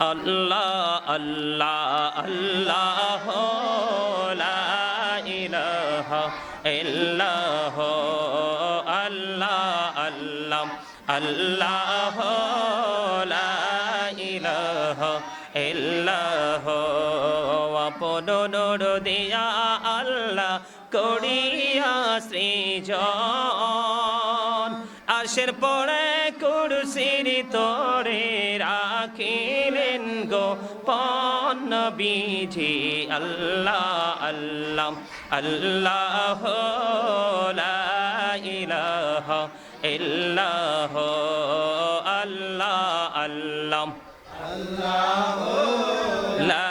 আল্লাহ আল্লাহ আল্লাহ লা ইলাহা ইল্লাহ আল্লাহ আল্লাহ আল্লাহ লা দিয়া আল্লাহ করিয়া সৃজন। আশের পরে কুরসির তোরে রাখিলেন গো পন্ন বিঝি আল্লাহ আল্লাহ আল্লাহ ইলাহা ইল্লাহ, আল্লাহ আল্লাহ। লা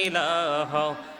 ইলাহা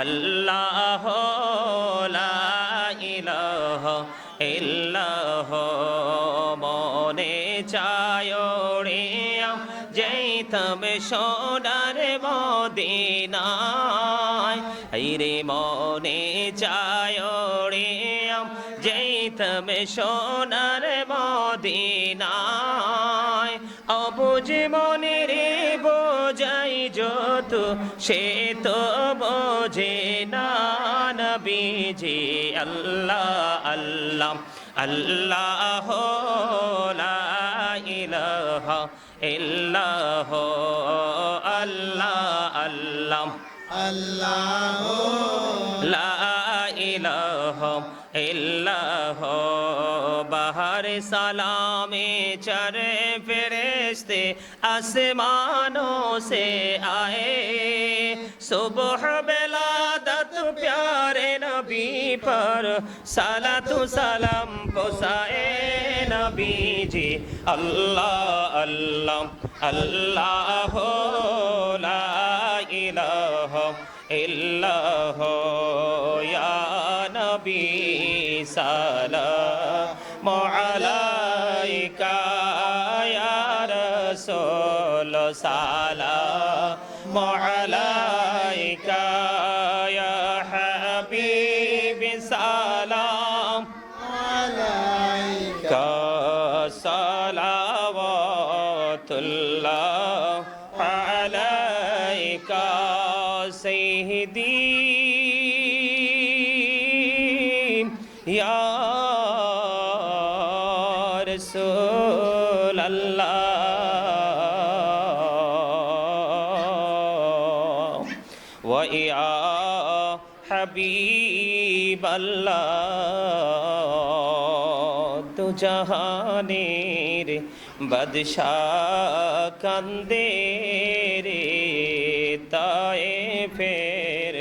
আল্লাহ ইলাহা ইল্লাহ, মনে চায় রে যেতাম সোনার মদিনায়। রে মনে চায় রে যেতাম সোনার মদিনায়। অবুঝ মনে রে বোঝাই যত, সে তো বোঝে না নবীজি আল্লাহ আল্লাহ আল্লাহ লা ইলাহা ইল্লাহ, আল্লাহ আল্লাহ। আল্লাহ। ইলাহ ইল্লাহ বাহার সালামে চরে ফেরেস্তে আসমানों से आए सुबह बेलादत प्यारे नबी पर सलातु सलाम पोसाए नबी जी अल्लाह अल्लाह अल्लाह ला इलाहा इल्लाह या নবী সালাম আলাইকা ইয়া রাসূল সালাম আলাইকা রসুল আল্লাহ। ওয়া হাবিব আল্লাহ। তো জাহানের বাদশাহ কান্দে রে তায়ে ফের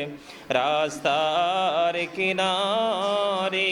রাস্তার কিনারে।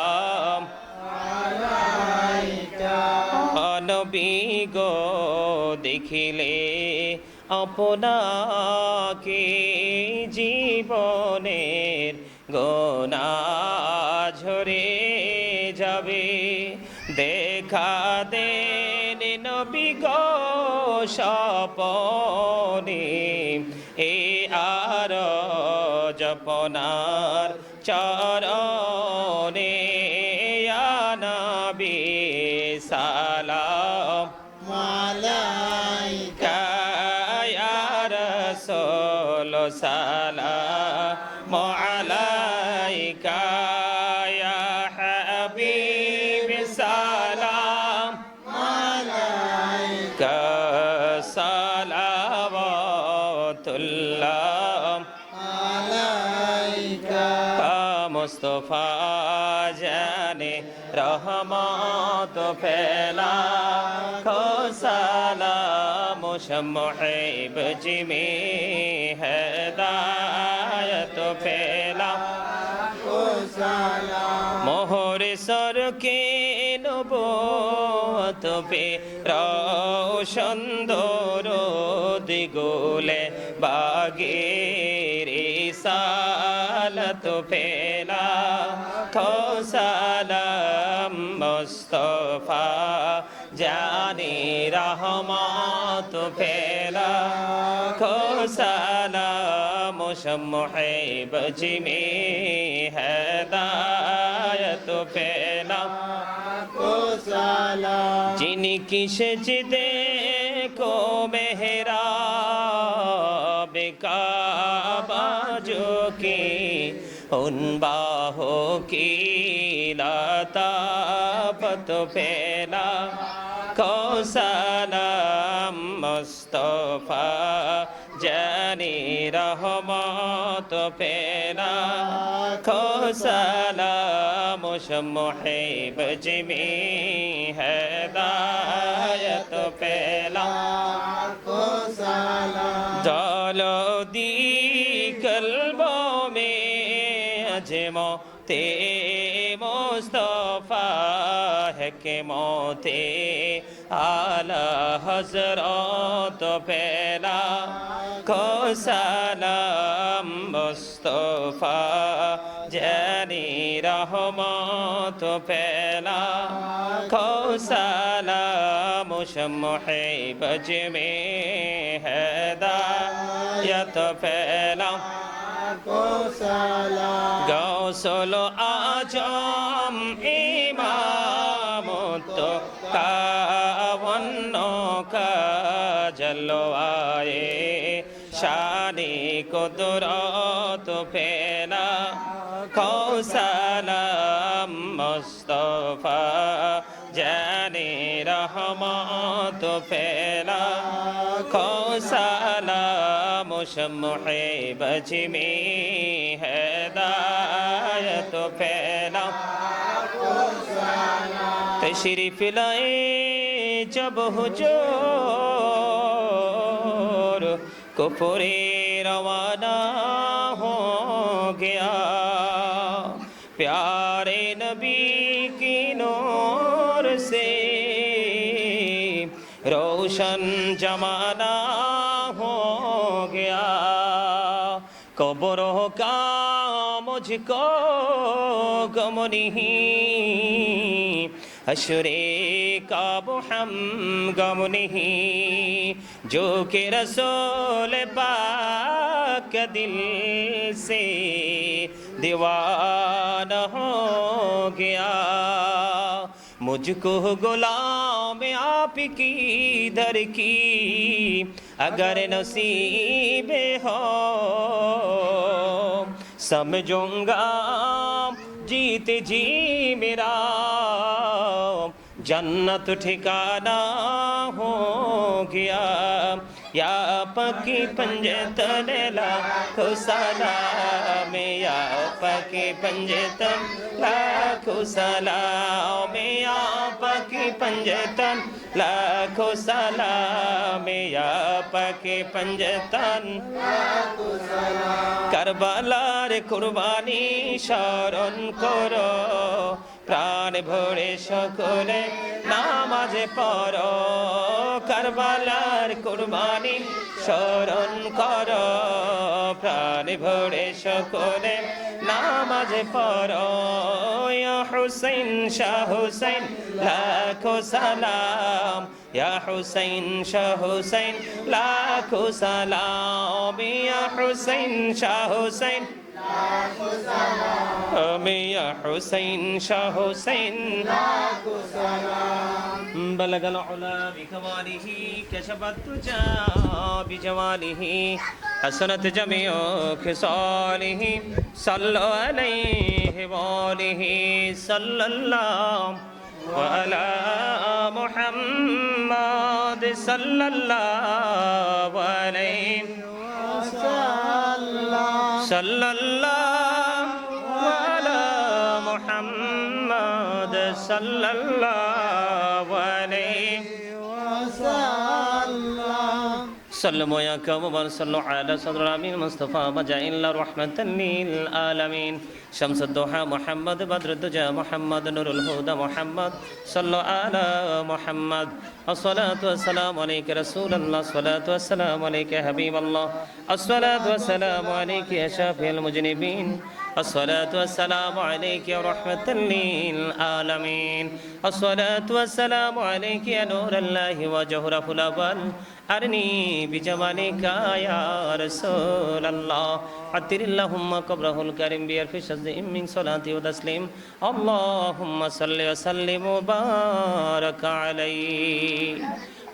নবী গো দেখিলে আপনাকে জীবনের গোনা ঝরে যাবে। দেখা দেন নবী গো সপনে এ আর জপনার চরণে রাসূল সালাম আলা মুস্তফা জানে রহমত ফেলা খোসালাম মুহিব জিমি হেদায়ত ফেলা। মোহর সরকে নবত পে সুন্দর দিগুলে বাগের সালত ফেলা খোসালাম মুস্তফা জানি রহমত ফেলা খোসালাম জিমে হেদায়ত ফেলা যিনি কিসে জিদে কো মেহরা বেকাবাজো কি উন বাহো কি লতাপত ফেলা কৌসালাম মুস্তফা জানি রহমত ফেরা। খোসালাম মুহেব জিমি হেদায়ত পেলা জলো দি কলবো মে আজমো তে মোস্তফা। کے موتے اعلی حضرت پھیلا کو سلام مصطفیٰ جانی رحمت پھیلا کو سلام شمح بج میں ہدایت پھیلا کو سلام گوسل آجام اے लो आए शारी को दुरात फैला कौसलम मुस्तफ़ा जाने रहमत फैला कौसला मुशमहे बजमी हैदायत फैला तशरीफ लाए जब हुजूर कुफरे रवाना हो गया प्यारे नबी की नूर से रोशन जमाना हो गया कब्रों का मुझको गम नहीं अशरे का गम नहीं, जो कि रसूल पाक दिल से दीवाना हो गया। मुझको गुलाम आप की दर की अगर नसीब हो, समझूँगा जीत जी मेरा। जन्नत ठिकाना हो गया। या पकी पंजे तले लाखो सलाम, या पकी पंजे तन लाखो सलाम, या पकी पंजे तन लाखो सलाम, या पकी पंजे तन करबलार कुर्बानी शरण करो। প্রাণ ভরে সকলে নামাজে পড়। কারবালার কুরবানি স্মরণ করো। প্রাণ ভরে সকলে নামাজে পড়ো। ইয়া হুসাইন, শাহ হুসাইন, লাখো সালাম। ইয়া হুসাইন, শাহ হুসাইন, লাখো সালাম। ইয়া হুসাইন, শাহ হুসাইন يا حسين شاه حسين بلغ العلا بكماله كشف الدجى بجماله حسنت جميع خصاله صلوا عليه وآله صلى الله وعلى محمد صلى الله عليه সাল্লাল্লাহ আলা মুহাম্মদ سلموا يا كومر صلوا على صدر الأمين المصطفى بجاء إلا رحمة للعالمين شمس الضحى محمد بدر الدجى محمد نور الهدى محمد صلوا على محمد الصلاة والسلام عليك رسول الله الصلاة والسلام عليك يا حبيب الله الصلاة والسلام عليك يا شافي المجنبين الصلاة والسلام عليك يا رحمة للعالمين الصلاة والسلام عليك يا نور الله وجهر فلبل أرني بجمالك يا رسول الله عطر اللهم قبره الكريم بألف شهد من صلاة وتسليم اللهم صل وسلم وبارك عليه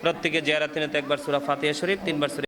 প্রত্যেকে জিয়ারাত একবার সুরা ফাতিহা শরীফ তিনবার সূরা